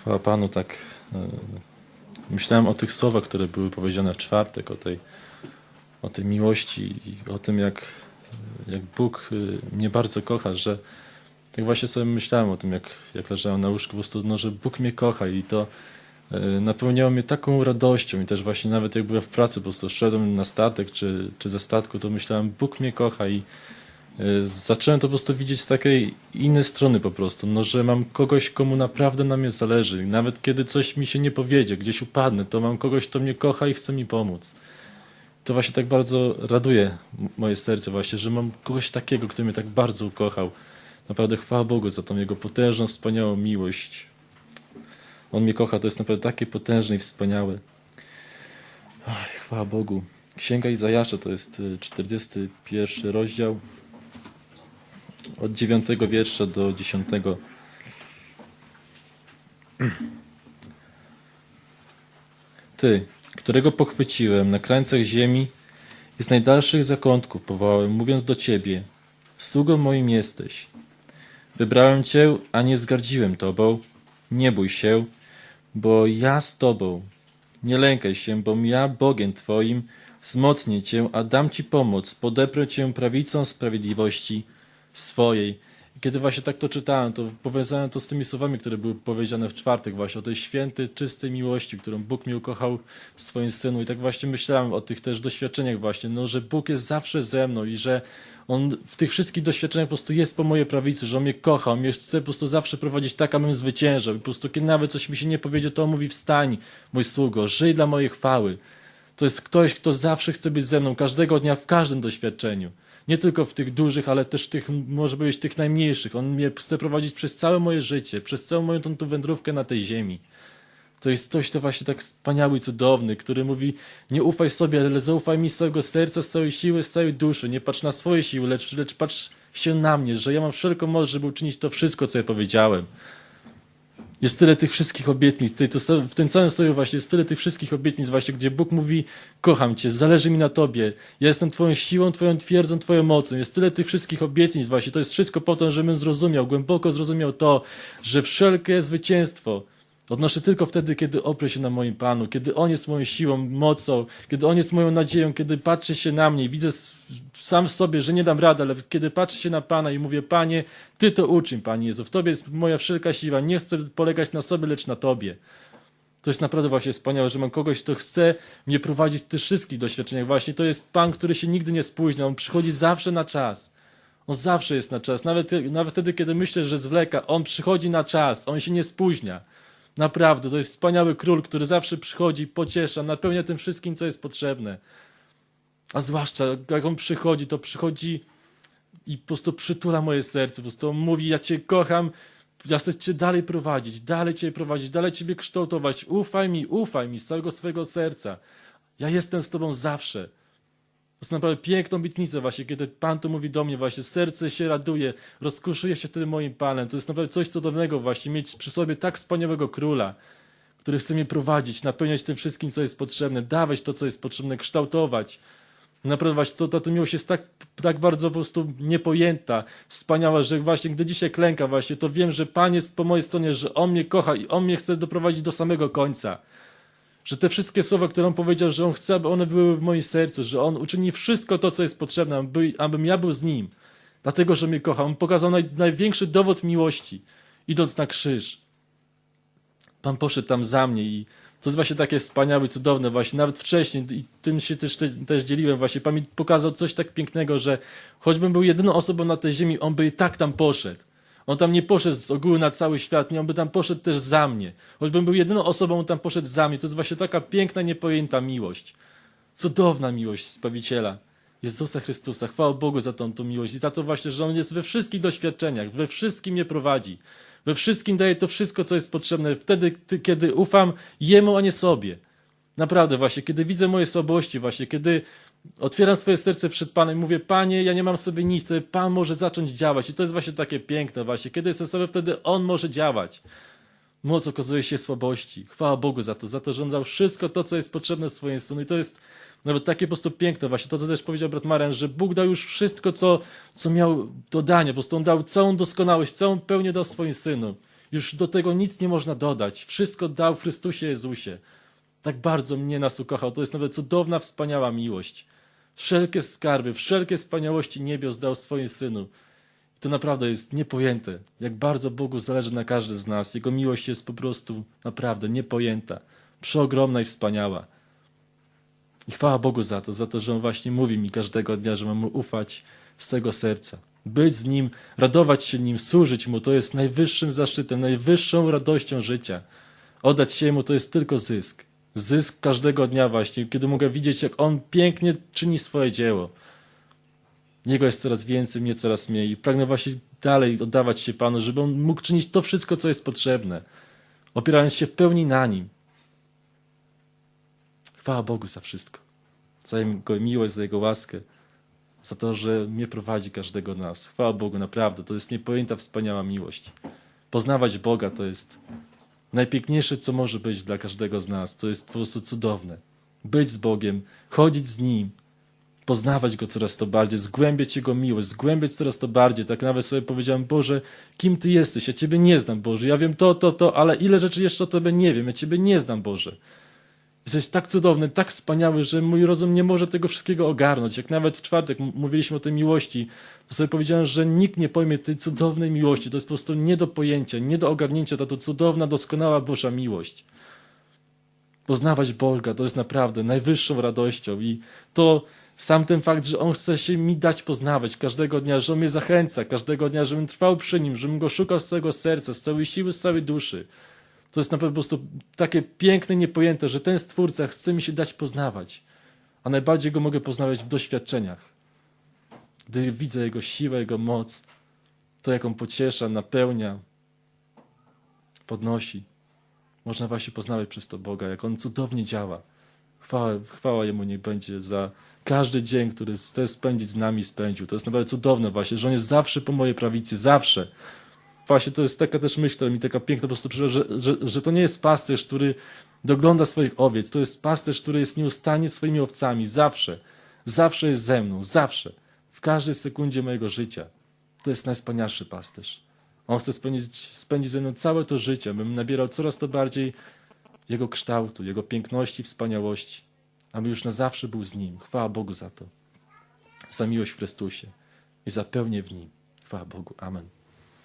Chwała Panu, tak e, myślałem o tych słowach, które były powiedziane w czwartek, o tej, o tej miłości i o tym, jak, jak Bóg e, mnie bardzo kocha, że tak właśnie sobie myślałem o tym, jak, jak leżałem na łóżku, po prostu, no, że Bóg mnie kocha i to e, napełniało mnie taką radością i też właśnie nawet jak byłem w pracy, po prostu szedłem na statek czy, czy ze statku, to myślałem, Bóg mnie kocha i zacząłem to po prostu widzieć z takiej innej strony po prostu, no, że mam kogoś, komu naprawdę na mnie zależy. Nawet kiedy coś mi się nie powiedzie, gdzieś upadnę, to mam kogoś, kto mnie kocha i chce mi pomóc. To właśnie tak bardzo raduje moje serce właśnie, że mam kogoś takiego, kto mnie tak bardzo ukochał. Naprawdę chwała Bogu za tą Jego potężną, wspaniałą miłość. On mnie kocha, to jest naprawdę takie potężne i wspaniałe. Ach, chwała Bogu. Księga Izajasza to jest y, 41 rozdział od 9 wiersza do 10. Ty, którego pochwyciłem na krańcach ziemi i z najdalszych zakątków powołałem, mówiąc do Ciebie, sługą moim jesteś. Wybrałem Cię, a nie zgardziłem Tobą. Nie bój się, bo ja z Tobą. Nie lękaj się, bo ja Bogiem Twoim wzmocnię Cię, a dam Ci pomoc, podeprę Cię prawicą sprawiedliwości swojej. Kiedy właśnie tak to czytałem, to powiązałem to z tymi słowami, które były powiedziane w czwartek właśnie, o tej świętej, czystej miłości, którą Bóg mi ukochał w swoim Synu. I tak właśnie myślałem o tych też doświadczeniach właśnie, no, że Bóg jest zawsze ze mną i że On w tych wszystkich doświadczeniach po prostu jest po mojej prawicy, że On mnie kocha, On mnie chce po prostu zawsze prowadzić tak, abym zwyciężał. I po prostu kiedy nawet coś mi się nie powiedzie, to On mówi wstań, mój sługo, żyj dla mojej chwały. To jest ktoś, kto zawsze chce być ze mną, każdego dnia, w każdym doświadczeniu. Nie tylko w tych dużych, ale też tych, może być tych najmniejszych. On mnie chce prowadzić przez całe moje życie, przez całą moją tą, tą wędrówkę na tej ziemi. To jest coś, to właśnie tak wspaniały i cudowny, który mówi, nie ufaj sobie, ale zaufaj mi z całego serca, z całej siły, z całej duszy. Nie patrz na swoje siły, lecz, lecz patrz się na mnie, że ja mam wszelką moc, żeby uczynić to wszystko, co ja powiedziałem. Jest tyle tych wszystkich obietnic, tej- to w tym całym sobie właśnie jest tyle tych wszystkich obietnic właśnie, gdzie Bóg mówi, kocham Cię, zależy mi na Tobie, ja jestem Twoją siłą, Twoją twierdzą, Twoją mocą. Jest tyle tych wszystkich obietnic właśnie, to jest wszystko po to, żebym zrozumiał, głęboko zrozumiał to, że wszelkie zwycięstwo odnoszę tylko wtedy, kiedy oprę się na moim Panu, kiedy On jest moją siłą, mocą, kiedy On jest moją nadzieją, kiedy patrzę się na mnie widzę sam w sobie, że nie dam rady, ale kiedy patrzę się na Pana i mówię, Panie, Ty to uczyń, Panie Jezu, w Tobie jest moja wszelka siła, nie chcę polegać na sobie, lecz na Tobie. To jest naprawdę właśnie wspaniałe, że mam kogoś, kto chce mnie prowadzić w tych wszystkich doświadczeniach. Właśnie to jest Pan, który się nigdy nie spóźnia, On przychodzi zawsze na czas. On zawsze jest na czas. Nawet, nawet wtedy, kiedy myślę, że zwleka, On przychodzi na czas, On się nie spóźnia. Naprawdę, to jest wspaniały król, który zawsze przychodzi, pociesza, napełnia tym wszystkim, co jest potrzebne. A zwłaszcza, jak on przychodzi, to przychodzi i po prostu przytula moje serce. Po prostu mówi: Ja Cię kocham, ja chcę Cię dalej prowadzić, dalej Cię prowadzić, dalej Ciebie kształtować. Ufaj mi, ufaj mi z całego swojego serca. Ja jestem z Tobą zawsze. To jest naprawdę piękną obietnicę właśnie, kiedy Pan to mówi do mnie właśnie, serce się raduje, rozkoszuje się wtedy moim Panem. To jest naprawdę coś cudownego właśnie, mieć przy sobie tak wspaniałego króla, który chce mnie prowadzić, napełniać tym wszystkim, co jest potrzebne, dawać to, co jest potrzebne, kształtować. Naprawdę właśnie to, to, to miłość jest tak, tak bardzo po prostu niepojęta, wspaniała, że właśnie gdy dzisiaj klęka właśnie, to wiem, że Pan jest po mojej stronie, że On mnie kocha i On mnie chce doprowadzić do samego końca. Że te wszystkie słowa, które On powiedział, że On chce, aby one były w moim sercu, że On uczyni wszystko to, co jest potrzebne, aby, abym ja był z Nim. Dlatego, że mnie kocha. On pokazał naj, największy dowód miłości, idąc na krzyż. Pan poszedł tam za mnie i to jest właśnie takie wspaniałe, cudowne właśnie, nawet wcześniej i tym się też, te, też dzieliłem właśnie. Pan mi pokazał coś tak pięknego, że choćbym był jedyną osobą na tej ziemi, on by i tak tam poszedł. On tam nie poszedł z ogółu na cały świat, nie, on by tam poszedł też za mnie. Choćbym był jedyną osobą, on tam poszedł za mnie. To jest właśnie taka piękna, niepojęta miłość. Cudowna miłość Zbawiciela. Jezusa Chrystusa. Chwała Bogu za tą, tą miłość i za to właśnie, że On jest we wszystkich doświadczeniach, we wszystkim mnie prowadzi. We wszystkim daje to wszystko, co jest potrzebne, wtedy, kiedy ufam Jemu, a nie sobie. Naprawdę właśnie, kiedy widzę moje słabości, właśnie, kiedy otwieram swoje serce przed Panem i mówię, Panie, ja nie mam sobie nic, to Pan może zacząć działać. I to jest właśnie takie piękne właśnie. Kiedy jestem sobie, wtedy On może działać. Moc okazuje się słabości. Chwała Bogu za to, za to, że On dał wszystko to, co jest potrzebne w swoim Synu. I to jest nawet takie po prostu piękne właśnie, to co też powiedział brat Marian, że Bóg dał już wszystko, co, co miał do dania. Po prostu On dał całą doskonałość, całą pełnię dał swoim Synu. Już do tego nic nie można dodać. Wszystko dał w Chrystusie Jezusie. Tak bardzo mnie nas ukochał. To jest nawet cudowna, wspaniała miłość. Wszelkie skarby, wszelkie wspaniałości niebios dał swoim Synu. I to naprawdę jest niepojęte, jak bardzo Bogu zależy na każdy z nas. Jego miłość jest po prostu naprawdę niepojęta, przeogromna i wspaniała. I chwała Bogu za to, za to, że On właśnie mówi mi każdego dnia, że mam Mu ufać z całego serca. Być z Nim, radować się Nim, służyć Mu, to jest najwyższym zaszczytem, najwyższą radością życia. Oddać się Mu to jest tylko zysk. Zysk każdego dnia właśnie, kiedy mogę widzieć, jak On pięknie czyni swoje dzieło. Jego jest coraz więcej, mnie coraz mniej. I pragnę właśnie dalej oddawać się Panu, żeby On mógł czynić to wszystko, co jest potrzebne, opierając się w pełni na Nim. Chwała Bogu za wszystko. Za Jego miłość, za Jego łaskę, za to, że mnie prowadzi każdego nas. Chwała Bogu, naprawdę. To jest niepojęta, wspaniała miłość. Poznawać Boga to jest najpiękniejsze, co może być dla każdego z nas. To jest po prostu cudowne. Być z Bogiem, chodzić z Nim, poznawać Go coraz to bardziej, zgłębiać Jego miłość, zgłębiać coraz to bardziej. Tak nawet sobie powiedziałem, Boże, kim Ty jesteś? Ja Ciebie nie znam, Boże. Ja wiem to, to, to, ale ile rzeczy jeszcze o Tobie nie wiem. Ja Ciebie nie znam, Boże. Jesteś tak cudowny, tak wspaniały, że mój rozum nie może tego wszystkiego ogarnąć. Jak nawet w czwartek mówiliśmy o tej miłości, to sobie powiedziałem, że nikt nie pojmie tej cudownej miłości. To jest po prostu nie do pojęcia, nie do ogarnięcia ta to cudowna, doskonała Boża miłość. Poznawać Boga to jest naprawdę najwyższą radością i to sam ten fakt, że On chce się mi dać poznawać każdego dnia, że On mnie zachęca każdego dnia, żebym trwał przy Nim, żebym Go szukał z całego serca, z całej siły, z całej duszy. To jest naprawdę po prostu takie piękne, niepojęte, że ten Stwórca chce mi się dać poznawać. A najbardziej Go mogę poznawać w doświadczeniach. Gdy widzę Jego siłę, Jego moc, to jak On pociesza, napełnia, podnosi. Można właśnie poznawać przez to Boga, jak On cudownie działa. Chwała, chwała Jemu niech będzie za każdy dzień, który chce spędzić z nami, spędził. To jest naprawdę cudowne właśnie, że On jest zawsze po mojej prawicy, zawsze. Właśnie to jest taka też myśl, która mi taka piękna po prostu przyszła, że, że, że to nie jest pasterz, który dogląda swoich owiec, to jest pasterz, który jest nieustannie swoimi owcami, zawsze. Zawsze jest ze mną, zawsze. W każdej sekundzie mojego życia. To jest najwspanialszy pasterz. On chce spędzić, spędzić ze mną całe to życie, bym nabierał coraz to bardziej Jego kształtu, Jego piękności, wspaniałości, aby już na zawsze był z Nim. Chwała Bogu za to. Za miłość w Chrystusie i za pełnię w Nim. Chwała Bogu. Amen.